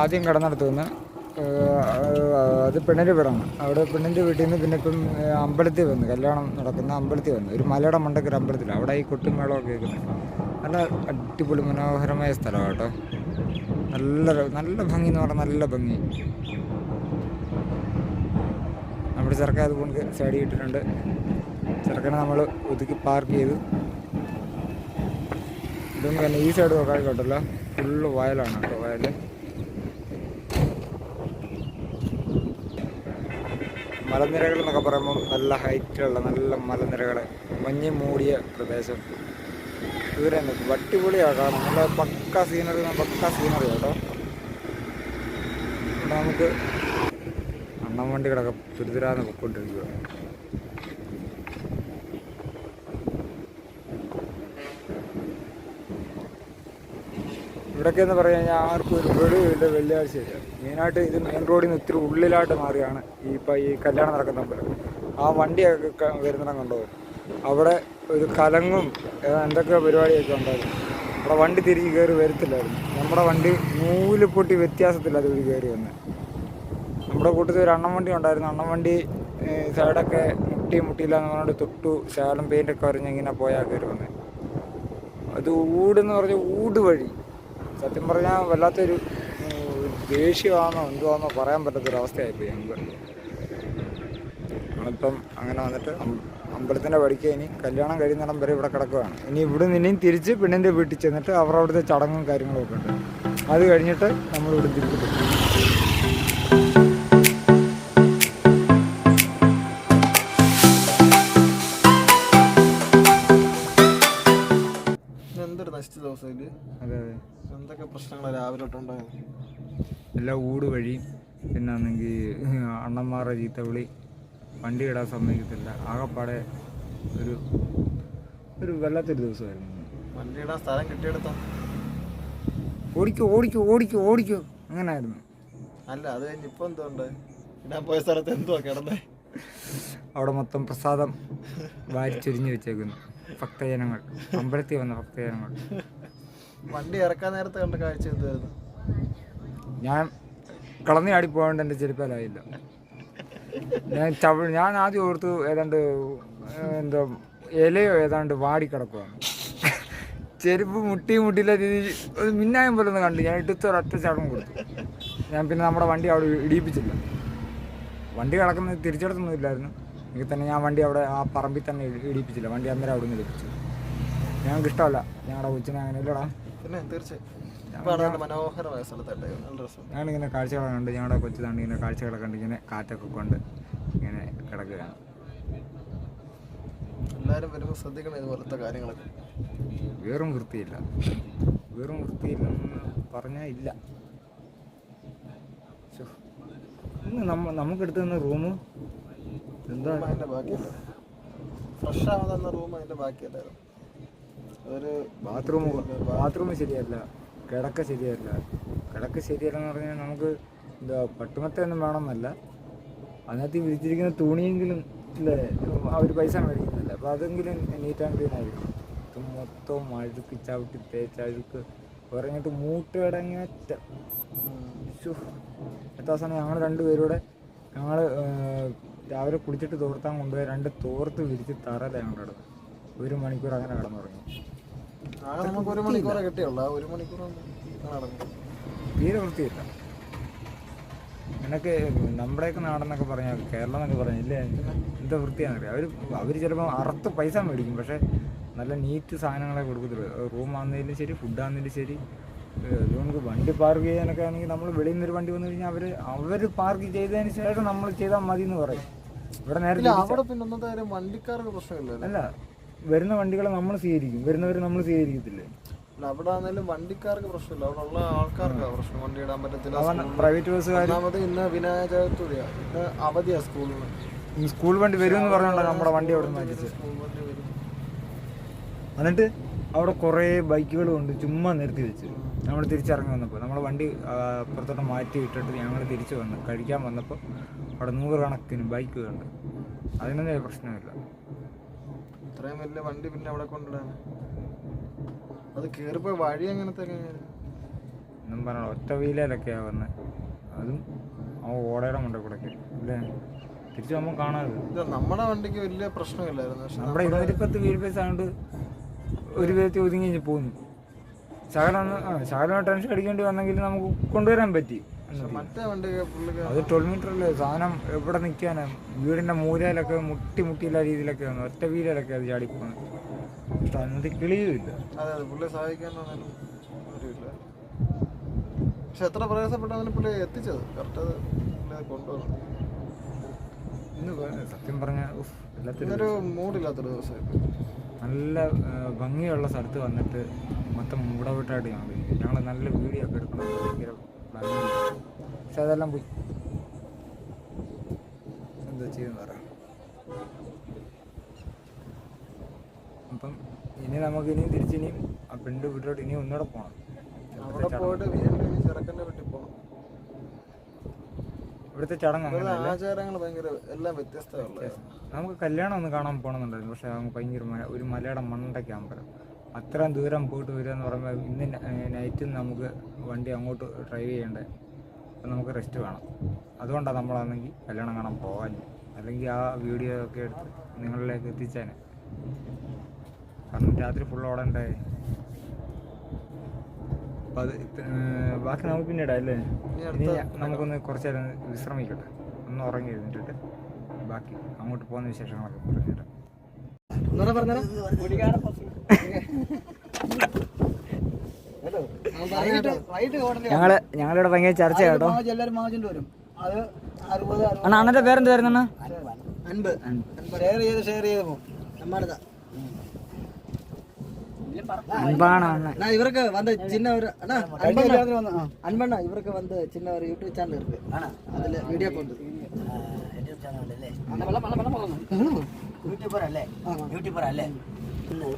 ആദ്യം കിടന്നിടത്ത് നിന്ന് അത് പെണ്ണിന്റെ വീടാണ്. അവിടെ പെണ്ണിന്റെ വീട്ടിൽ നിന്ന് പിന്നെ ഇപ്പം അമ്പലത്തിൽ വന്നു കല്യാണം നടക്കുന്ന അമ്പലത്തിൽ വന്നു ഒരു മലയുടെ മണ്ടക്കൊരു അമ്പലത്തിൽ അവിടെ ഈ കൊട്ടും മേളമൊക്കെ കേൾക്കുന്നു നല്ല അടിപൊളി മനോഹരമായ സ്ഥലമാണ് കേട്ടോ. നല്ല നല്ല ഭംഗി എന്ന് പറഞ്ഞാൽ നല്ല ഭംഗി. നമ്മുടെ ചെറുക്കൻ അതുകൊണ്ട് സൈഡ് ഇട്ടിട്ടുണ്ട്. ചെറുക്കനെ നമ്മൾ ഒതുക്കി പാർക്ക് ചെയ്തു. ഇതൊന്നും തന്നെ ഈ സൈഡ് നോക്കാൻ കേട്ടല്ലോ ഫുള്ള് വയലാണ് കേട്ടോ വയൽ മലനിരകൾ എന്നൊക്കെ പറയുമ്പോൾ നല്ല ഹൈറ്റുള്ള നല്ല മലനിരകൾ മഞ്ഞ് മൂടിയ പ്രദേശം. നിൽക്കും അടിപൊളിയാണ് നല്ല പക്ക സീനറി പക്ക സീനറി കേട്ടോ നമുക്ക് അണ്ണം വണ്ടികളൊക്കെ തുരുതുരാന്ന് പൊയ്ക്കൊണ്ടിരിക്കുക ഇവിടെയൊക്കെ എന്ന് പറഞ്ഞു കഴിഞ്ഞാൽ ആർക്കും ഒരു വെളിവില്ല വെള്ളിയാഴ്ചയില്ല മെയിനായിട്ട് ഇത് മെയിൻ റോഡിൽ നിന്ന് ഇത്തിരി ഉള്ളിലായിട്ട് മാറിയാണ് ഈ ഇപ്പം ഈ കല്യാണം നടക്കുന്ന അമ്പലം ആ വണ്ടിയൊക്കെ വരുന്നിടം കണ്ടോ? അവിടെ ഒരു കലങ്ങും എന്തൊക്കെ പരിപാടിയൊക്കെ ഉണ്ടായിരുന്നു. അവിടെ വണ്ടി തിരിച്ച് കയറി വരത്തില്ലായിരുന്നു. നമ്മുടെ വണ്ടി നൂൽ പൊട്ടി വ്യത്യാസത്തില്ല അത് കയറി വന്ന്. നമ്മുടെ കൂട്ടത്തിൽ ഒരു അണ്ണം വണ്ടി ഉണ്ടായിരുന്നു. അണ്ണം വണ്ടി സൈഡൊക്കെ മുട്ടി മുട്ടിയില്ല എന്ന് പറഞ്ഞിട്ട് തൊട്ടു ശാലം പെയിന്റൊക്കെ വരഞ്ഞ് ഇങ്ങനെ പോയാൽ കയറി വന്നത് അത് ഊടെന്ന് പറഞ്ഞ ഊട് വഴി. സത്യം പറഞ്ഞാൽ വല്ലാത്തൊരു ദേഷ്യമാണോ എന്തുവാണെന്നോ പറയാൻ പറ്റാത്തൊരവസ്ഥയായിപ്പോയി ഞങ്ങൾക്ക്. നമ്മളിപ്പം അങ്ങനെ വന്നിട്ട് അമ്പലത്തിന്റെ വഴിക്ക് ഇനി കല്യാണം കഴിയുന്നിടം വരെ ഇവിടെ കിടക്കുകയാണ് ഇനി ഇവിടെ നിന്നെയും തിരിച്ച് പെണ്ണിന്റെ വീട്ടിൽ ചെന്നിട്ട് അവർ അവിടുത്തെ ചടങ്ങും കാര്യങ്ങളും ഒക്കെ ഉണ്ട്. അത് കഴിഞ്ഞിട്ട് നമ്മൾ ഇവിടെ തിരിച്ചു പ്രശ്നങ്ങൾ രാവിലെ തൊട്ടുണ്ടായത് എല്ലാ ഊട് വഴി. പിന്നെ ആണെങ്കിൽ അണ്ണന്മാരുടെ ചീത്തവിളി വണ്ടി ഇടാൻ സമ്മതിക്കത്തില്ല. ആകപ്പാടെ ഒരു ഒരു വല്ലാത്തൊരു ദിവസമായിരുന്നു. വണ്ടി ഇടാൻ സ്ഥലം കിട്ടിയെടുത്തോ? ഓടിക്കോ ഓടിക്കോ ഓടിക്കോ ഓടിക്കോ. അങ്ങനായിരുന്നു. അല്ല അത് കഴിഞ്ഞ് ഇപ്പൊ എന്തുണ്ട് ഇടാൻ പോയ സ്ഥലത്ത് എന്തുവാ കിടന്നേ. അവിടെ മൊത്തം പ്രസാദം വാരിച്ചൊരിഞ്ഞ് വെച്ചേക്കുന്നു. ഭക്തജനങ്ങൾ അമ്പലത്തിൽ വന്ന ഭക്തജനങ്ങൾ. വണ്ടി ഇറക്കാൻ നേരത്തെ കണ്ട കാഴ്ച എന്തായിരുന്നു? ഞാൻ കളഞ്ഞി ആടി പോകേണ്ട എന്റെ ചെരുപ്പലായില്ല. ഞാൻ ഞാൻ ആദ്യം ഓർത്ത് ഏതാണ്ട് എന്തോ ഇലയോ ഏതാണ്ട് വാടി കിടക്കുവാണ് ചെരുപ്പ് മുട്ടി മുട്ടിയില്ല രീതിയിൽ ഒരു മിന്നായം പോലെ ഒന്ന് കണ്ടു ഞാൻ എടുത്ത് ഒരൊറ്റ ചടം കൊടുത്തു. ഞാൻ പിന്നെ നമ്മുടെ വണ്ടി അവിടെ ഇടിയിപ്പിച്ചില്ല. വണ്ടി കിടക്കുന്നത് തിരിച്ചെടുത്തൊന്നും ഇല്ലായിരുന്നു. എങ്കിൽ തന്നെ ഞാൻ വണ്ടി അവിടെ ആ പറമ്പിൽ തന്നെ ഇടിയിപ്പിച്ചില്ല. വണ്ടി അന്നേരം അവിടെ നിന്ന് ഇടിപ്പിച്ചു. ഞങ്ങൾക്ക് ഇഷ്ടമല്ല ഞങ്ങളുടെ കൊച്ചിനെ അങ്ങനെ ഇല്ലടാ പിന്നെ തീർച്ചയായും. ഇപ്പൊ നല്ല മനോഹരമായ സ്ഥലത്തായിട്ടായിരുന്നു നല്ല രസം. ഞങ്ങളിങ്ങനെ കാഴ്ചകളൊക്കെ കണ്ട് ഞങ്ങളുടെ കൊച്ചു താണ്ടി ഇങ്ങനെ കാഴ്ചകളൊക്കെ കണ്ട് ഇങ്ങനെ കാറ്റൊക്കെ കൊണ്ട് ഇങ്ങനെ കിടക്കുകയാണ്. എല്ലാവരും വരുമ്പോൾ ശ്രദ്ധിക്കണം ഇതുപോലത്തെ കാര്യങ്ങളൊക്കെ. വെറും വൃത്തിയില്ല. വെറും വൃത്തിയില്ലെന്ന് പറഞ്ഞാൽ ഇല്ല. ഇന്ന് നമ്മ നമുക്കെടുത്ത് തന്ന റൂമ് എന്താ അതിന്റെ ബാക്കിയല്ല? ഫ്രഷ് ആവുന്ന റൂം അതിന്റെ ബാക്കിയല്ലായിരുന്നു ബാത്റൂം ബാത്റൂം ശരിയല്ല. കിടക്ക ശരിയല്ല. കിടക്ക ശരിയല്ല എന്ന് പറഞ്ഞാൽ നമുക്ക് എന്താ പട്ടുമത്തൊന്നും വേണമെന്നല്ല. അതിനകത്ത് വിരിച്ചിരിക്കുന്ന തുണിയെങ്കിലും ഇല്ലേ? അവർ പൈസ മേടിക്കുന്നില്ല. അപ്പോൾ അതെങ്കിലും നീറ്റ് ആൻഡ് ക്ലീൻ ആയിരിക്കും. ഇത് മൊത്തം അഴുക്ക് ചവിട്ടി തേച്ചഴുക്ക് പറഞ്ഞിട്ട് മൂട്ടടങ്ങറ്റ എത്ര അവസാനം ഞങ്ങൾ രണ്ടുപേരൂടെ ഞങ്ങൾ രാവിലെ കുളിച്ചിട്ട് തോർത്താൻ കൊണ്ടുപോയി രണ്ട് തോർത്ത് വിരിച്ച് തറല ഞങ്ങളുടെ ഒരു മണിക്കൂർ അങ്ങനെ കിടന്നുറങ്ങി. നമുക്ക് ഒരു മണിക്കൂറേ കിട്ടിയുള്ളൂ. ഒരു മണിക്കൂർ നടന്നു തീരെ വൃത്തിയില്ല. നിനക്ക് നമ്മുടെയൊക്കെ നാടെന്നൊക്കെ പറഞ്ഞാൽ കേരളം എന്നൊക്കെ പറഞ്ഞില്ലേ? എന്താ വൃത്തിയാണെന്നറിയാം? അവർ അവർ ചിലപ്പോൾ അറുത്ത് പൈസ മേടിക്കും. പക്ഷേ നല്ല നീറ്റ് സാധനങ്ങളെ കൊടുക്കത്തുള്ളൂ. റൂം ആണെങ്കിലും ശരി ഫുഡ് ആണെങ്കിലും ശരി. നമുക്ക് വണ്ടി പാർക്ക് ചെയ്യാനൊക്കെ ആണെങ്കിൽ നമ്മൾ വെളിയിൽ നിന്ന് ഒരു വണ്ടി വന്നു കഴിഞ്ഞാൽ അവർ അവർ പാർക്ക് ചെയ്തതിന് ശേഷം നമ്മൾ ചെയ്താൽ മതി എന്ന് പറയും. ഇവിടെ നേരത്തെ അവിടെ പിന്നെ വണ്ടിക്കാർക്ക് പ്രശ്നമില്ലല്ലോ. അല്ല വരുന്ന വണ്ടികളെ നമ്മൾ സ്വീകരിക്കും. വരുന്നവർ നമ്മൾ സ്വീകരിക്കത്തില്ലേ? അവിടെ ആണെങ്കിലും വണ്ടിക്കാർക്ക് പ്രശ്നമില്ല. അവിടെ ഉള്ള ആൾക്കാർക്കാണ് പ്രശ്നം വണ്ടി ഇടാൻ പറ്റത്തില്ല. പ്രൈവറ്റ് ബസ്സുകാർ ഇന്ന് വിനായക ചതുർത്ഥിയാ. ഇന്ന് അവധിയാ സ്കൂളിൽ സ്കൂൾ വണ്ടി വരുമെന്ന് പറഞ്ഞുകൊണ്ടാണ് നമ്മുടെ വണ്ടി അവിടെ നിന്ന് എന്നിട്ട് അവിടെ കുറേ ബൈക്കുകളും ഉണ്ട് ചുമ്മാ നിർത്തി വെച്ച്. നമ്മൾ തിരിച്ചിറങ്ങി വന്നപ്പോൾ നമ്മുടെ വണ്ടി പുറത്തോട്ട് അപ്പുറത്തോട്ട് മാറ്റി ഇട്ടിട്ട് ഞങ്ങൾ തിരിച്ചു വന്നു കഴിക്കാൻ വന്നപ്പോൾ അവിടെ നൂറുകണക്കിന് ബൈക്കുകളുണ്ട്. അതിനൊന്നും പ്രശ്നമില്ല ഇത്രയും വലിയ വണ്ടി പിന്നെ അവിടെ കൊണ്ടിടാൻ അത് കേറിപ്പോ വഴി എങ്ങനത്തെ എന്നും പറഞ്ഞ ഒറ്റ വീലയിലൊക്കെയാണ് വന്നത് അതും ആ ഓടയുടെ മുണ്ട കൂടെ അല്ലേ? തിരിച്ചു നമ്മൾ കാണാതെ. ഇത് നമ്മുടെ വണ്ടിക്ക് വലിയ പ്രശ്നമില്ലായിരുന്നു. പക്ഷെ നമ്മുടെ ഇരുപത്തി പത്ത് വീൽ പേസ് ആയതുകൊണ്ട് ഒരു വിധത്തിൽ ഒതുങ്ങി പോകുന്നു പോന്നു. ശകലം ഒന്ന് ആ ശകലം ടെൻഷൻ അടിക്കേണ്ടി വന്നെങ്കിൽ നമുക്ക് കൊണ്ടുവരാൻ പറ്റി. അത് ട്വൽവ് മീറ്ററല്ലേ സാധനം എവിടെ നിൽക്കാനാ വീടിന്റെ മൂലയിലൊക്കെ മുട്ടി മുട്ടിയില്ല രീതിയിലൊക്കെ വന്നു ഒറ്റ വീലൊക്കെ അത് ചാടിപ്പോകുന്നത് അതിനകത്ത് കിളിയുമില്ല അതെ അതെ പുള്ളിയെ സഹായിക്കാനൊന്നും ആരുമില്ല പക്ഷെ എത്ര പ്രയാസപ്പെട്ടാലും എത്തിച്ചത്? കറക്റ്റ് അത് പുള്ളിയെ കൊണ്ടുവന്നു. ഇന്ന് പ- സത്യം പറഞ്ഞ ഇന്നൊരു മൂടില്ലാത്തൊരു നല്ല ഭംഗിയുള്ള സ്ഥലത്ത് വന്നിട്ട് മൊത്തം മൂടവിട്ടായിട്ട് ഞങ്ങൾ ഞങ്ങൾ നല്ല വീഡിയോ ഒക്കെ എടുക്കണം ഭയങ്കര. പക്ഷെ അതെല്ലാം പോയി. എന്താ ചെയ്യുന്ന പറയാം അപ്പം ഇനി നമുക്ക് ഇനിയും തിരിച്ചിനിയും ആ പെണ്ണ് വീട്ടിലോട്ട് ഇനിയും ഒന്നുകൂടെ പോകണം അവിടെ പോയിട്ട് വീണ്ടും ഈ ചെറുക്കന്റെ വീട്ടിൽ പോകണം ഇവിടുത്തെ ചടങ്ങ് ആചാരങ്ങൾ ഭയങ്കര എല്ലാം വ്യത്യസ്തമുള്ള നമുക്ക് കല്യാണം ഒന്ന് കാണാൻ പോകണമെന്നുണ്ടായിരുന്നു. പക്ഷെ നമുക്ക് ഭയങ്കര ഒരു മലയുടെ മണ്ടൊക്കെ അമ്പലം അത്രയും ദൂരം പോയിട്ട് വരിക എന്ന് പറയുമ്പോൾ ഇന്ന് നൈറ്റ് നമുക്ക് വണ്ടി അങ്ങോട്ട് ഡ്രൈവ് ചെയ്യേണ്ടേ? അപ്പം നമുക്ക് റെസ്റ്റ് വേണം. അതുകൊണ്ടാണ് നമ്മളാണെങ്കിൽ കല്യാണം കാണാൻ പോകാൻ അല്ലെങ്കിൽ ആ വീഡിയോ ഒക്കെ എടുത്ത് നിങ്ങളിലേക്ക് എത്തിച്ചേനെ. കാരണം രാത്രി ഫുൾ ഓടണ്ടേ? അപ്പം അത് ബാക്കി നമുക്ക് പിന്നീട് അല്ലേ? നമുക്കൊന്ന് കുറച്ച് നേരം വിശ്രമിക്കട്ടെ. ഒന്ന് ഉറങ്ങി ഇരുന്നിട്ട് ബാക്കി അങ്ങോട്ട് പോകുന്ന വിശേഷങ്ങളൊക്കെ പറഞ്ഞിട്ട് ഞങ്ങള് ഞങ്ങളിവിടെ ഭയങ്കര ചർച്ച കേട്ടോ എല്ലാവരും മാജിന്റെ വരും അത് അറുപത് അണ്ണാ അണ്ണന്റെ പേരെന്ത് വരുന്ന അൻപത് ഷെയർ ചെയ്ത് ഷെയർ ചെയ്ത് പോകും நம்மளுதா അൻപാണ് അണ്ണൻ அண்ணா இவருக்கு வந்து சின்ன ஒரு அண்ணா அன்பண்ணா அன்பண்ணா இவருக்கு வந்து சின்ன ஒரு யூடியூப் சேனல் இருக்கு அதுல வீடியோ போட்டு യൂട്യൂബർ അല്ലേ യൂട്യൂബർ അല്ലേ ഇന്ന്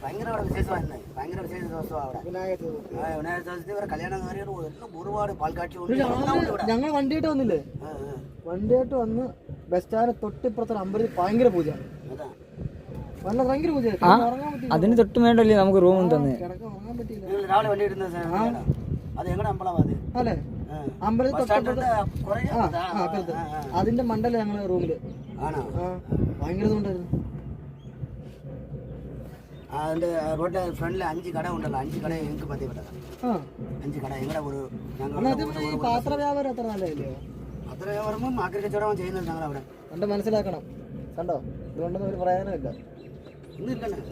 ഭയങ്കര അവിടെ ഭയങ്കര വിശേഷ ദിവസമാണ് അവിടെ. വിനായക ചതുർത്ഥി ഇവരെ കല്യാണം എല്ലാം ഒരുപാട് പാൽക്കാഴ്ച ഞങ്ങൾ വണ്ടിയായിട്ട് വന്നില്ലേ? വണ്ടിയായിട്ട് വന്ന് ബസ് സ്റ്റാൻഡ് തൊട്ടിപ്പുറത്തെ അമ്പലത്തിൽ ഭയങ്കര പൂജ. അതിന് തൊട്ട് വേണ്ടല്ലേ നമുക്ക് റൂമും തന്നെ. രാവിലെ വണ്ടി അത് എങ്ങനെ അല്ലേ? അമ്പലത്തിൽ. അതിന്റെ മണ്ടല്ലേ ഞങ്ങളുടെ റൂമിൽ ഭയങ്കര ഇതുണ്ടായിരുന്നു. അതിന്റെ റോഡിന്റെ ഫ്രണ്ടിൽ അഞ്ച് കട ഉണ്ടല്ലോ. അഞ്ച് കട ഞങ്ങൾക്ക് പതിവിട്ടത് ആ. അഞ്ച് കട. ഞങ്ങളുടെ ഒരു അണ്ണാ ഞങ്ങൾ പാത്ര വ്യാപാരം അത്ര നല്ലതല്ലേ അത്ര വ്യാപാരമും അഗ്രികച്ചവടവും ചെയ്യുന്നത് ഞങ്ങൾ അവിടെ കണ്ട് മനസ്സിലാക്കണം. കണ്ടോ? ഇതുകൊണ്ടൊന്നും ഒരു പ്രയോജനമില്ല.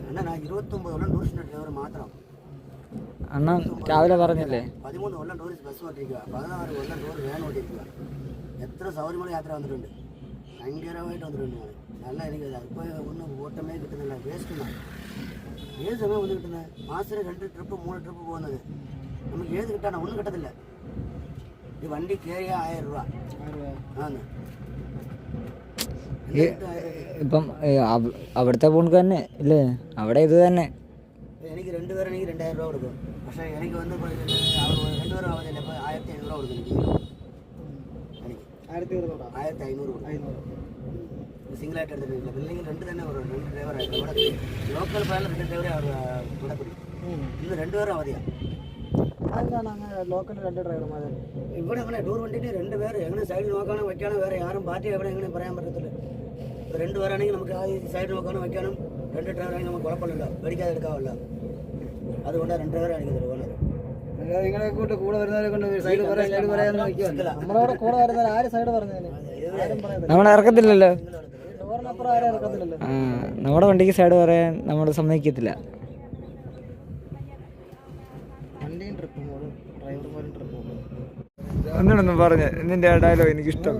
അണ്ണാ. ഞാൻ ഇരുപത്തൊമ്പത് കൊല്ലം ടൂറിസ്റ്റ് ഡ്രൈവർ മാത്രം. അണ്ണൻ രാവിലെ പറഞ്ഞില്ലേ? പതിമൂന്ന് കൊല്ലം ടൂറിസ്റ്റ് ബസ് ഓട്ടിരിക്കുക പതിനാറ് കൊല്ലം ടൂർ വാൻ ഓട്ടിരിക്കുക എത്ര സൗകര്യമുള്ള യാത്ര വന്നിട്ടുണ്ട്. ഭയങ്കരമായിട്ട് വന്നിട്ടുണ്ട് നല്ല എനിക്ക് ഇപ്പോൾ ഒന്നും ഓട്ടമേ കിട്ടുന്നില്ല. വേസ്റ്റ് ഏത് സമയം ഒന്ന് കിട്ടുന്നത് മാസത്തിൽ രണ്ട് ട്രിപ്പ് മൂന്ന് ട്രിപ്പ് പോകുന്നത് നമുക്ക് ഏത് കിട്ടാനോ ഒന്നും കിട്ടത്തില്ല ഈ വണ്ടി കയറിയ ആയിരം രൂപ ആന്ന് ഇപ്പം അവിടുത്തെ പോണക്ക് തന്നെ ഇല്ലേ അവിടെ ഇത് തന്നെ എനിക്ക് രണ്ട് പേരാണെങ്കിൽ രണ്ടായിരം രൂപ കൊടുക്കും പക്ഷേ എനിക്ക് വന്ന് ഇപ്പോൾ ഇതിന് അവർ രണ്ട് പേരും ആവുന്നില്ല ഇപ്പോൾ ആയിരത്തി അഞ്ഞൂറ് രൂപ കൊടുക്കും എനിക്ക് എനിക്ക് ആയിരത്തി ഇരുന്നൂറാ ആയിരത്തി അഞ്ഞൂറ് കൊടുക്കും സിംഗിളായിട്ട് എടുത്തിട്ടില്ല അല്ലെങ്കിൽ രണ്ട് തന്നെ വരും രണ്ട് ഡ്രൈവറായിട്ട് ഇവിടെ ലോക്കൽ ഫയലിൽ രണ്ട് ഡ്രൈവറെ ഇവിടെ പിടിക്കും ഇന്ന് രണ്ടുപേരും അവധിയാണ് അതെന്താണ് അങ്ങനെ ലോക്കൽ രണ്ട് ഡ്രൈവർമാർ ഇവിടെ അങ്ങനെ ടൂർ വണ്ടിയിട്ട് രണ്ട് പേര്. എങ്ങനെ സൈഡിൽ നോക്കാനോ വെക്കാനോ വേറെ ആരും പാർട്ടി എവിടെ എങ്ങനെ പറയാൻ പറ്റത്തില്ല. ഇപ്പൊ രണ്ട് പേരാണെങ്കിൽ നമുക്ക് ആ സൈഡ് നോക്കാനോ വയ്ക്കാനും രണ്ട് ഡ്രൈവറാണെങ്കിൽ നമുക്ക് കുഴപ്പമില്ല പേടിക്കാതെ എടുക്കാമല്ല. അതുകൊണ്ട് രണ്ട് ഡ്രൈവറാണ് എനിക്ക് ഓണർ നിങ്ങളെ കൂട്ട് കൂടെ വരുന്നവരെ കൊണ്ട് സൈഡ് പറയാൻ സൈഡ് പറയാൻ നമ്മളവിടെ കൂടെ വരുന്നവർ ആര് സൈഡ് പറയുന്നില്ല നമ്മൾ ഇറക്കത്തില്ലല്ലോ. നമ്മുടെ വണ്ടിക്ക് സൈഡ് വരെ നമ്മൾ സമ്മതിക്കത്തില്ല. ഒന്നിടൊന്നും പറഞ്ഞ് നിന്റെ ഡയലോഗ് എനിക്ക് ഇഷ്ടം.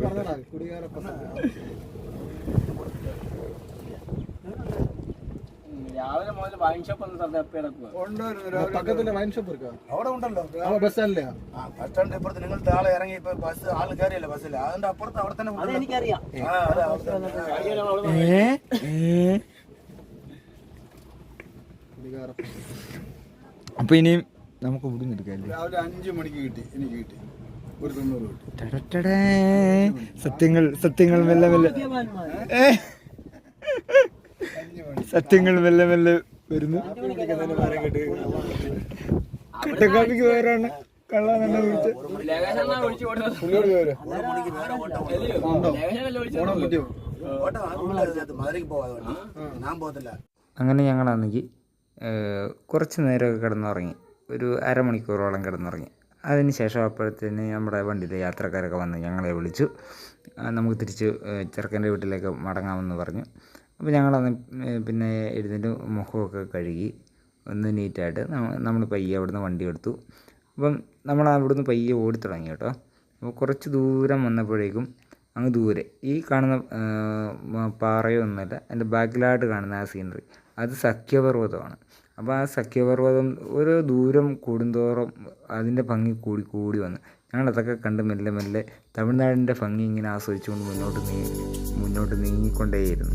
രാവിലെ മുതൽ വൈൻ ഷോപ്പ് സ്ഥലത്ത് തപ്പി കിടക്കുക പക്കത്തിന്റെ വൈൻ ഷോപ്പ് ഇരിക്കാ അവിടെ ഉണ്ടല്ലോ. ബസ് സ്റ്റാൻഡിലാ ആ ബസ് സ്റ്റാൻഡിന്റെ ഇപ്പുറത്ത്. നിങ്ങൾ താഴെ ഇറങ്ങി ഇപ്പൊ ബസ് ആൾ കയറിയല്ല ബസ്സിൽ അതിന്റെ അപ്പുറത്ത് അവിടെ തന്നെ. എനിക്കറിയാം. ആ, അതെ, അപ്പൊ ഇനിയും നമുക്ക് രാവിലെ അഞ്ചു മണിക്ക് കിട്ടി. എനിക്ക് കിട്ടി. ഒരു തൊണ്ണൂറ് കിട്ടി. ടടടടേ. സത്യങ്ങൾ സത്യങ്ങൾ മെല്ലെ മെല്ലെ? സത്യങ്ങൾ മെല്ലെ മെല്ലെ വരുന്നു. കട്ടക്കാപ്പിക്ക് വേറാണ്. എന്നാ വിളിച്ചു അങ്ങനെ ഞങ്ങളാണെങ്കിൽ കുറച്ച് നേരമൊക്കെ കിടന്നുറങ്ങി. ഒരു അരമണിക്കൂറോളം കിടന്നുറങ്ങി. അതിന് ശേഷം അപ്പോഴത്തേന് നമ്മുടെ വണ്ടിയിലെ യാത്രക്കാരൊക്കെ വന്ന് ഞങ്ങളെ വിളിച്ചു. നമുക്ക് തിരിച്ച് ചെറുക്കന്റെ വീട്ടിലേക്ക് മടങ്ങാമെന്ന് പറഞ്ഞു. അപ്പോൾ ഞങ്ങളന്ന് പിന്നെ എഴുന്നേറ്റ് മുഖമൊക്കെ കഴുകി ഒന്ന് നീറ്റായിട്ട് നമ്മൾ പയ്യെ അവിടുന്ന് വണ്ടി എടുത്തു. അപ്പം നമ്മൾ അവിടുന്ന് പയ്യെ ഓടി തുടങ്ങി കേട്ടോ. അപ്പോൾ കുറച്ച് ദൂരം വന്നപ്പോഴേക്കും അങ്ങ് ദൂരെ. ഈ കാണുന്ന പാറയോ ഒന്നുമല്ല എന്റെ ബാക്കിലായിട്ട് കാണുന്ന ആ സീനറി അത് സഖ്യപർവതമാണ്. അപ്പോൾ ആ സഖ്യപർവതം ഓരോ ദൂരം കൂടുന്തോറും അതിന്റെ ഭംഗി കൂടി കൂടി വന്നു. ഞങ്ങളതൊക്കെ കണ്ട് മെല്ലെ മെല്ലെ തമിഴ്നാടിന്റെ ഭംഗി ഇങ്ങനെ ആസ്വദിച്ചുകൊണ്ട് മുന്നോട്ട് നീ മുന്നോട്ട് നീങ്ങിക്കൊണ്ടേയിരുന്നു.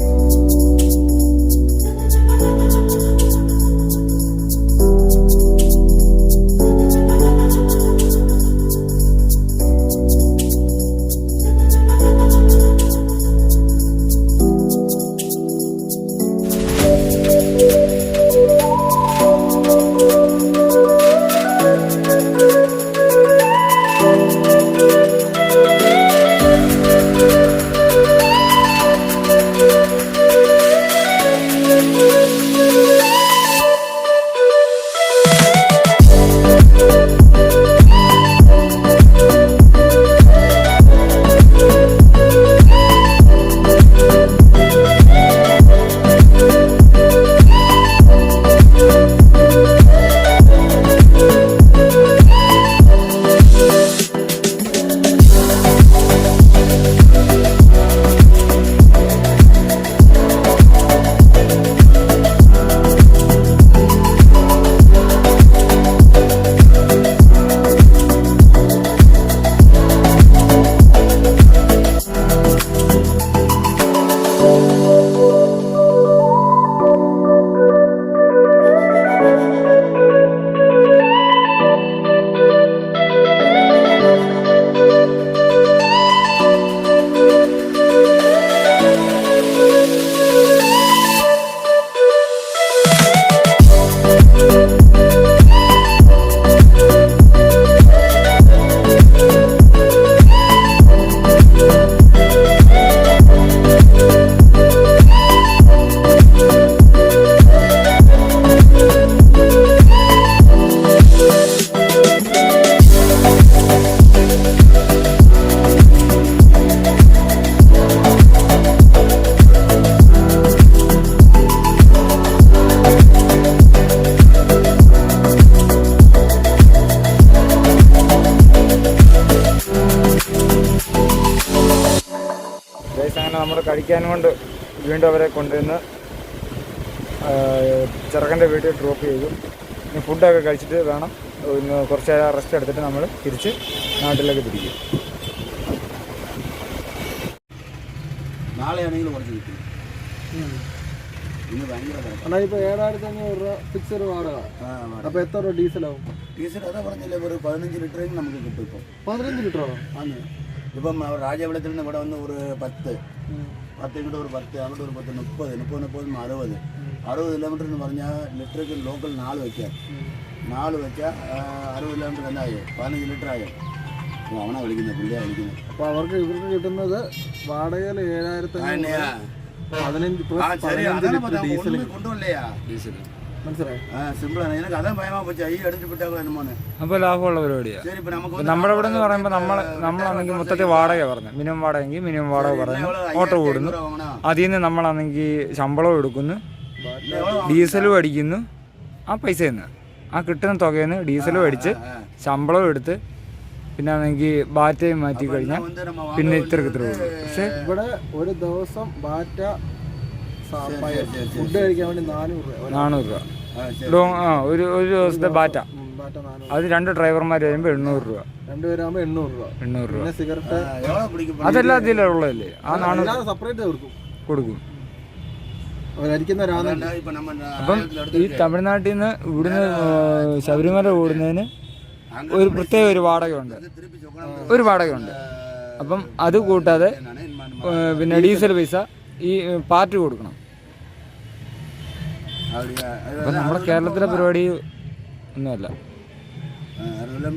ഗൈസ് അങ്ങനെ നമ്മൾ കഴിക്കാൻ കൊണ്ട് വീണ്ടും അവരെ കൊണ്ടുവന്ന് ചെറുക്കന്റെ വീട്ടിൽ ഡ്രോപ്പ് ചെയ്തു. ഇനി ഫുഡൊക്കെ കഴിച്ചിട്ട് വേണം. ഒന്ന് കുറച്ച് നേരം റെസ്റ്റ് എടുത്തിട്ട് നമ്മൾ തിരിച്ച് നാട്ടിലേക്ക് തിരിക്കും. നാളെയാണെങ്കിൽ കുറച്ച് കിട്ടും. ഇന്ന് ഭയങ്കര തിരക്കാ. അണ്ണാ ഇപ്പൊ ഏഴായിരത്തി അഞ്ഞൂറ് രൂപ ഫിക്സഡ് വാടക. അപ്പൊ എത്ര രൂപ ഡീസലാവും ഡീസൽ അതാ പറഞ്ഞില്ലേ ഒരു പതിനഞ്ച് ലിറ്ററേക്ക് നമുക്ക് കിട്ടും ഇപ്പം. പതിനഞ്ച് ലിറ്ററോ ആണ്? ഇപ്പം രാജവിളത്തിൽ നിന്ന് ഇവിടെ വന്ന് ഒരു പത്ത് പത്ത് ഇങ്ങോട്ട് ഒരു പത്ത് അങ്ങോട്ട് ഒരു പത്ത് മുപ്പത് മുപ്പത് മുപ്പത് അറുപത് അറുപത് കിലോമീറ്റർ എന്ന് പറഞ്ഞാൽ ലിറ്ററിക്ക് ലോക്കൽ നാല് വയ്ക്കാം നാല് വെച്ചാൽ അറുപത് കിലോമീറ്റർ എന്നായോ പതിനഞ്ച് ലിറ്റർ ആയോ. അപ്പോൾ അവനാ വിളിക്കുന്നത് പുള്ളിയാ വിളിക്കുന്നത് അപ്പോൾ അവർക്ക് ഇവർക്ക് കിട്ടുന്നത് വാടകയിൽ ഏഴായിരത്തി. പതിനഞ്ച് പതിനഞ്ച് ലിറ്റർ ഡീസൽ ഒന്നും കൊണ്ടുവരலையா? മനസ്സിലായി? പോയി ലാഭമുള്ള ശരി നമ്മുടെ ഇവിടെ നമ്മൾ നമ്മളാണെങ്കിൽ മൊത്തത്തിൽ വാടക പറഞ്ഞു മിനിമം വാടകയെങ്കിൽ മിനിമം വാടക പറഞ്ഞു ഓട്ടോ ഓടുന്നു. അതിൽ നിന്ന് നമ്മളാണെങ്കിൽ ശമ്പളം എടുക്കുന്നു. ഡീസലും അടിക്കുന്നു. ആ പൈസ നിന്ന് ആ കിട്ടുന്ന തുകയിൽ നിന്ന് ഡീസലും അടിച്ച് ശമ്പളം എടുത്ത് പിന്നെ ആണെങ്കിൽ ബാറ്റയും മാറ്റി കഴിഞ്ഞാൽ പിന്നെ ഇത്ര ഇത്ര പക്ഷേ ഇവിടെ ഒരു ദിവസം ബാറ്റ ഫുഡ് കഴിക്കാൻ വേണ്ടി നാനൂറ് രൂപ. നാനൂറ് രൂപ. ആ ഒരു ഒരു ദിവസത്തെ ബാറ്റ. ബാറ്റ നാനൂറ് അത് രണ്ട് ഡ്രൈവർമാർ വരുമ്പോൾ എണ്ണൂറ് രൂപ. രണ്ടുപേരാകുമ്പോൾ എണ്ണൂറ് രൂപ. എണ്ണൂറ് രൂപ. സിഗരറ്റ്. അതെല്ലാം ഇതിലെ ആ നാണൂറ് സെപ്പറേറ്റ് കൊടുക്കും. കൊടുക്കും. അപ്പം ഈ തമിഴ്നാട്ടിൽ നിന്ന് ഇവിടുന്ന് ശബരിമല ഓടുന്നതിന് ഒരു പ്രത്യേക ഒരു വാടകയുണ്ട്. ഒരു വാടകയുണ്ട്. അപ്പം അത് കൂട്ടാതെ പിന്നെ ഡീസൽ പൈസ ഈ പാർട്ടി കൊടുക്കണം. അപ്പൊ നമ്മുടെ കേരളത്തിലെ പരിപാടി ഒന്നുമല്ല.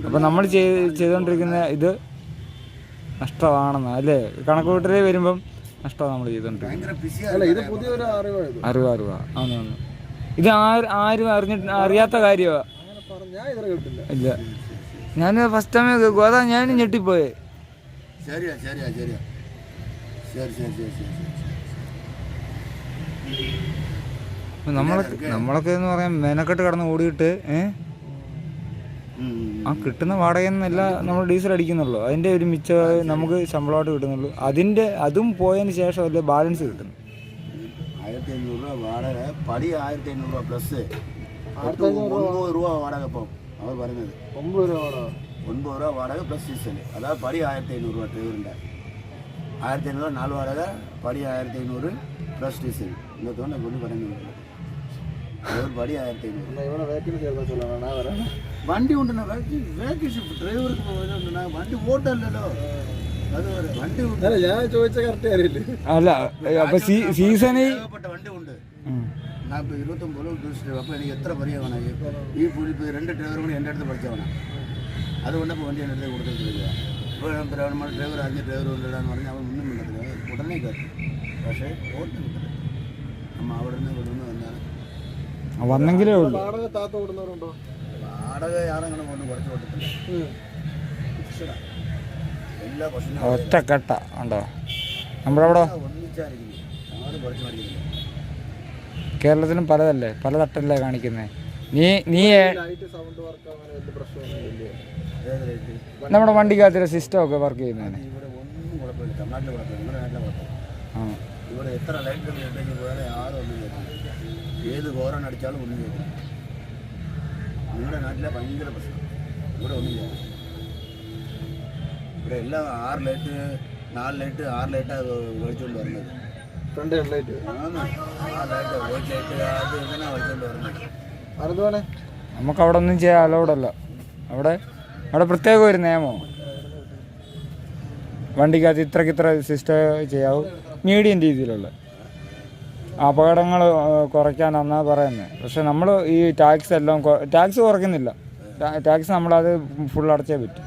അപ്പൊ നമ്മൾ ചെയ്തുകൊണ്ടിരിക്കുന്ന ഇത് നഷ്ടമാണെന്ന് അല്ലേ? കണക്ക് കൂട്ടരേ വരുമ്പം നഷ്ടമാണ് നമ്മൾ ചെയ്തോണ്ടിരിക്കുന്നത്. അറിവ് അറിവ് ആണ് ഇത് ആരും അറിഞ്ഞിട്ട് അറിയാത്ത കാര്യമാ ഇല്ല. ഞാൻ ഫസ്റ്റ് ടൈം കേൾക്കും അതാ ഞാനും ഞെട്ടിപ്പോയേ. ശരിയാ ശരിയാ ശരിയാ. ശരി ശരി ശരി ശരി. നമ്മളൊക്കെ നമ്മളൊക്കെ എന്ന് പറയാൻ മെനക്കെട്ട് കടന്ന് ഓടിയിട്ട് ഏ? ആ കിട്ടുന്ന വാടകയിൽ നിന്നല്ല നമ്മൾ ഡീസൽ അടിക്കുന്നുള്ളൂ. അതിന്റെ ഒരു മിച്ച നമുക്ക് ശമ്പളമായിട്ട് കിട്ടുന്നുള്ളൂ. അതിന്റെ അതും പോയതിന് ശേഷം അല്ലേ ബാലൻസ് കിട്ടുന്നു? ആയിരത്തി അഞ്ഞൂറ് രൂപ വാടക പടി വാടക പടി ആയിരത്തി അഞ്ഞൂറ് പ്ലസ് ഡീസൽ இந்த தோணை கொண்டு പറയുന്നത് ஒரு படி ஆயிரத்தி ஐநூறு എന്നാ ഇവിടെ വേക്കൻസി എടുക്കാൻ சொல்லலாம் ഞാൻ വരാം வண்டி உண்டுண்ணா வேக்கி வேக்கி ஷிஃப்ட் டிரைவருக்கு உண்டுண்ணா வண்டி ஓட்டல்லோ அது ஒரு வண்டி உண்டு അല്ല ഞാൻ ചോദിച്ച കറക്റ്റ് അറിയില്ല അല്ല അപ്പൊ സീ സീസണിൽ ஏகப்பட்ட வண்டி உண்டு நான் இப்போ இருபத்தொம்பது ரூபா டூரிஸ்ட் அப்போ எனக்கு எத்தனை பெரிய வேணாம் ഈ പുള്ളി ഇപ്പോൾ രണ്ട് ഡ്രൈവർ കൂടി എൻ്റെ അടുത്ത് പഠിച്ചവനാ അതുകൊണ്ട് അപ്പോൾ വണ്ടി എൻ്റെ അടുത്ത് കൊടുത്തിട്ട് വരിക ഇപ്പോൾ നമ്മൾ ഡ്രൈവർ അഞ്ച് ഡ്രൈവർ കൊണ്ടിടാന്ന് പറഞ്ഞാൽ അവൻ ഒന്നും മിണ്ടത്തില്ല ഉടനെ കയറും പക്ഷേ ഓട്ടം കിട്ടില്ല നമ്മൾ അവിടെ നിന്ന് ഇവിടെ നിന്ന് വന്നെങ്കിലേ ഉള്ളൂ. വാടക താത്ത വാടക കൊണ്ട് കുറച്ച് കൊടുത്തില്ല ഫിക്സഡാ. എല്ലാ പ്രശ്നവും ഒറ്റ കെട്ട ഉണ്ടോ? നമ്മുടെ അവിടെ ഒന്നിച്ചായിരിക്കും ആരും കുറച്ച് മേടിക്കുന്നില്ല കേരളത്തിലും പലതല്ലേ? പല തട്ടല്ലേ കാണിക്കുന്നത് നീ നീ ലൈറ്റ് സൗണ്ട് വർക്ക് അങ്ങനെ വലിയ പ്രശ്നമൊന്നുമില്ല ഏത് റേറ്റ് നമ്മുടെ വണ്ടിക്കകത്തിലെ സിസ്റ്റം ഒക്കെ വർക്ക് ചെയ്യുന്നതിന് ഇവിടെ ഒന്നും കുഴപ്പമില്ല. തമിഴ്നാട്ടിൽ കുഴപ്പമില്ല. നമ്മുടെ നാട്ടിലെ കുഴപ്പമില്ല. ആ. ഇവിടെ എത്ര ലൈറ്റ് ഉണ്ടെങ്കിൽ വേറെ ആരും ഒന്നും കേൾക്കില്ല ഏത് ഹോറൺ അടിച്ചാലും ഒന്നും കേൾക്കില്ല നിങ്ങളുടെ നാട്ടിലെ ഭയങ്കര പ്രശ്നം. ഇവിടെ ഒന്നും കേൾക്കില്ല ഇവിടെ എല്ലാം ആറ് ലൈറ്റ് നാല് ലൈറ്റ് ആറ് ലൈറ്റാണ് മേടിച്ചുകൊണ്ട് വരുന്നത് ഫ്രണ്ട് ലൈറ്റ് നമുക്ക് അവിടെ ഒന്നും ചെയ്യാൻ അലൗഡല്ല അല്ല. അവിടെ അവിടെ പ്രത്യേകം ഒരു നിയമോ. വണ്ടിക്കകത്ത് ഇത്രക്കിത്ര ഇത്ര സിസ്റ്റം ചെയ്യാവൂ. മീഡിയം രീതിയിലുള്ള അപകടങ്ങൾ കുറയ്ക്കാൻ എന്നാ പറയുന്നത് പക്ഷെ നമ്മൾ ഈ ടാക്സ് എല്ലാം ടാക്സ് കുറയ്ക്കുന്നില്ല. ടാക്സ് നമ്മളത് ഫുൾ അടച്ചേ പറ്റും.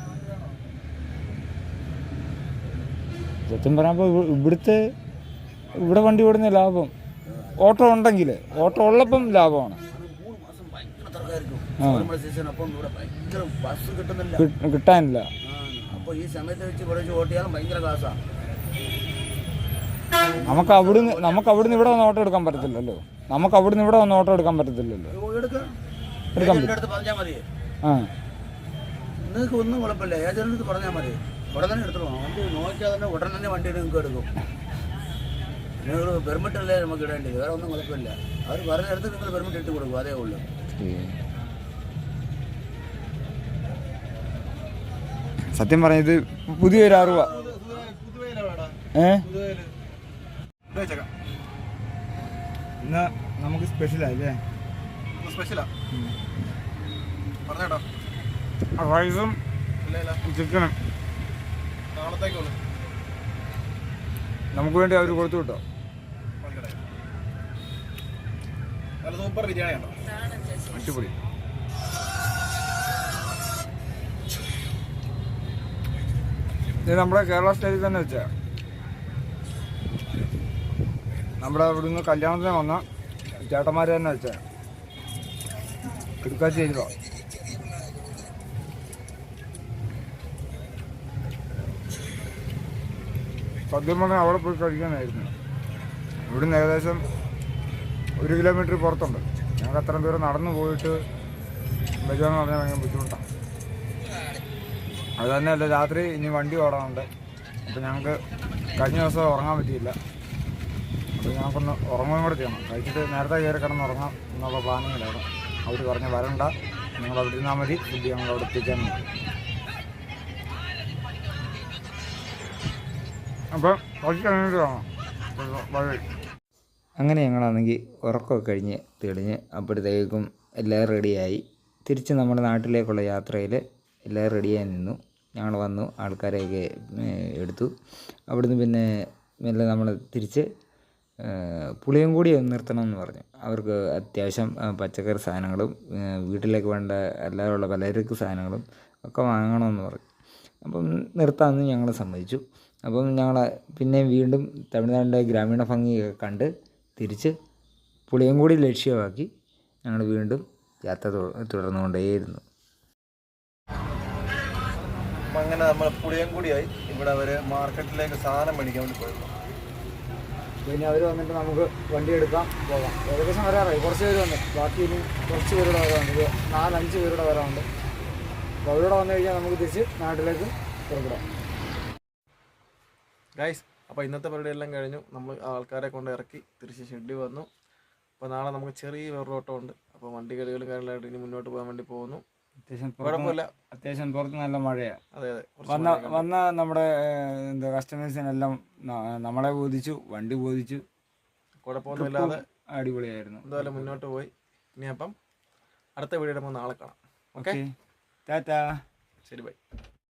സത്യം പറയുമ്പോൾ ഇവിടുത്തെ ഇവിടെ വണ്ടി ഓടുന്ന ലാഭം ഓട്ടോ ഉണ്ടെങ്കിൽ ഓട്ടോ ഉള്ളപ്പം ലാഭമാണ്. കിട്ടാനില്ല. അപ്പോൾ ഈ സമയത്ത് വെച്ച് കുറച്ച് ഓട്ടിയാലും ഭയങ്കര നമുക്ക് അവിടുന്ന് നമുക്ക് അവിടുന്ന് ഇവിടെ വന്ന് ഓട്ടോ എടുക്കാൻ പറ്റത്തില്ലല്ലോ. നമുക്ക് അവിടുന്ന് ഇവിടെ വന്ന് ഓട്ടോ എടുക്കാൻ പറ്റത്തില്ലല്ലോ. എടുക്കാം. എടുക്കാൻ ആ. നിങ്ങൾക്ക് ഒന്നും കുഴപ്പമില്ല. ഏജന്റിന്റെ പറഞ്ഞാൽ മതി. ഉടനെ തന്നെ എടുത്തോളൂ. വണ്ടി നോക്കിയാൽ തന്നെ ഉടനെ തന്നെ വണ്ടി നിങ്ങൾക്ക് എടുക്കും. നിങ്ങൾ പെർമിറ്റ് അല്ലേ നമുക്ക് ഇടേണ്ടത്? വേറെ ഒന്നും കുഴപ്പമില്ല. അവർ പറഞ്ഞെടുത്ത് നിങ്ങൾ പെർമിറ്റ് ഇട്ട് കൊടുക്കും. അതേ ഉള്ളൂ. സത്യം പറഞ്ഞത് പുതിയൊരു അറിവാ. ഏ? ഇന്ന് നമുക്ക് സ്പെഷ്യലല്ലേ സ്പെഷ്യലാ പറഞ്ഞേട്ടോ. റൈസും ചിക്കനും നാളത്തേക്കുള്ളൂ. നമുക്ക് വേണ്ടി അവർ കൊടുത്തു വിട്ടോ? നല്ല സൂപ്പർ ബിരിയാണിയാണോ അടിപൊളി. ഇത് നമ്മുടെ കേരള സ്റ്റേജിൽ തന്നെ വെച്ചാ. നമ്മുടെ ഇവിടുന്ന് കല്യാണത്തിന് വന്ന ചേട്ടന്മാർ തന്നെ വെച്ചാ. എടുക്കാൻ ചെയ്തോ? സദ്യം പറഞ്ഞാൽ അവിടെ പോയി കഴിക്കാനായിരുന്നു. ഇവിടുന്ന് ഏകദേശം ഒരു കിലോമീറ്റർ പുറത്തുണ്ട്. ഞങ്ങൾക്ക് അത്ര ദൂരം നടന്നു പോയിട്ട് വരുവാന്ന് പറഞ്ഞാൽ ഭയങ്കര ബുദ്ധിമുട്ടാണ് അത് തന്നെയല്ല രാത്രി ഇനി വണ്ടി ഓടാനുണ്ട്. അപ്പം ഞങ്ങൾക്ക് കഴിഞ്ഞ ദിവസം ഉറങ്ങാൻ പറ്റിയില്ല. ഞങ്ങൾക്കൊന്ന് ഉറങ്ങുകയും കൂടെ ചെയ്യണം. കഴിച്ചിട്ട് നേരത്തെ കയറി കിടന്ന് ഉറങ്ങാം എന്നുള്ള പ്ലാനിങ്ങിലാണ് അവർ പറഞ്ഞ് വരണ്ട. നിങ്ങൾ അവിടെ ഇരുന്നാൽ മതി. ഫുഡ് ഞങ്ങൾ അവിടെ എത്തിക്കാൻ മതി അപ്പം കുറച്ച് കഴിഞ്ഞിട്ട് അങ്ങനെ ഞങ്ങളാണെങ്കിൽ ഉറക്കമൊക്കെ കഴിഞ്ഞ് തെളിഞ്ഞ് അപ്പോഴത്തേക്കും എല്ലാം റെഡിയായി. തിരിച്ച് നമ്മുടെ നാട്ടിലേക്കുള്ള യാത്രയിൽ എല്ലാം റെഡിയായി നിന്നു. ഞങ്ങൾ വന്നു. ആൾക്കാരെയൊക്കെ എടുത്തു. അവിടുന്ന് പിന്നെ മെല്ലെ നമ്മൾ തിരിച്ച് പുളിയംകൂടി നിർത്തണം എന്ന് പറഞ്ഞു. അവർക്ക് അത്യാവശ്യം പച്ചക്കറി സാധനങ്ങളും വീട്ടിലേക്ക് വേണ്ട എല്ലാവരുള്ള പലചരക്ക് സാധനങ്ങളും ഒക്കെ വാങ്ങണമെന്ന് പറഞ്ഞു. അപ്പം നിർത്താമെന്ന് ഞങ്ങൾ സമ്മതിച്ചു. അപ്പം ഞങ്ങൾ പിന്നെ വീണ്ടും തമിഴ്നാടിന്റെ ഗ്രാമീണ ഭംഗിയൊക്കെ കണ്ട് തിരിച്ച് പുളിയും കൂടി ലക്ഷ്യമാക്കി ഞങ്ങൾ വീണ്ടും യാത്ര തുടർന്നുകൊണ്ടേയിരുന്നു. അങ്ങനെ നമ്മൾ പുളിയൻകുടിയായി ഇവിടെ അവർ മാർക്കറ്റിലേക്ക് സാധനം മേടിക്കാൻ വേണ്ടി പോയിരുന്നു. പിന്നെ അവർ വന്നിട്ട് നമുക്ക് വണ്ടി എടുക്കാം പോകാം. ഏകദേശം വരാറായി. കുറച്ച് പേര് വന്നു. ബാക്കി ഇനി കുറച്ച് പേരുടെ വരാറുണ്ട്. ഒരു നാലഞ്ച് പേരുടെ വരാറുണ്ട്. അപ്പോൾ അവരോട് വന്നു കഴിഞ്ഞാൽ നമുക്ക് തിരിച്ച് നാട്ടിലേക്ക് പുറപ്പെടാം. ഗൈസ് അപ്പോൾ ഇന്നത്തെ പരിപാടി എല്ലാം കഴിഞ്ഞു. നമ്മൾ ആൾക്കാരെ കൊണ്ട് ഇറക്കി തിരിച്ച് ഷെഡ് വന്നു. അപ്പോൾ നാളെ നമുക്ക് ചെറിയ വേറൊരു ഓട്ടം ഉണ്ട്. അപ്പോൾ വണ്ടി കളികളും കാര്യങ്ങളായിട്ട് ഇനി മുന്നോട്ട് പോകാൻ വേണ്ടി പോകുന്നു. അത്യാവശ്യം കുഴപ്പമില്ല. അത്യാവശ്യം പുറത്ത് നല്ല മഴയാണ് അതെ അതെ. കുറച്ച് വന്ന മഴയൊക്കെ ഉണ്ട്. വന്ന നമ്മുടെ ഏഹ്, എന്താ കസ്റ്റമേഴ്സിനെല്ലാം ന- നമ്മളെ ബോധിച്ചു വണ്ടി ബോധിച്ചു. കുഴപ്പമൊന്നുമില്ലാതെ അടിപൊളിയായിരുന്നു. എന്തായാലും മുന്നോട്ട് പോയി. ഇനി അപ്പം അടുത്ത വീഡിയോ നാളെ കാണാം. ഓക്കെ? ഓക്കെ. ടാറ്റാ. ശരി ബൈ.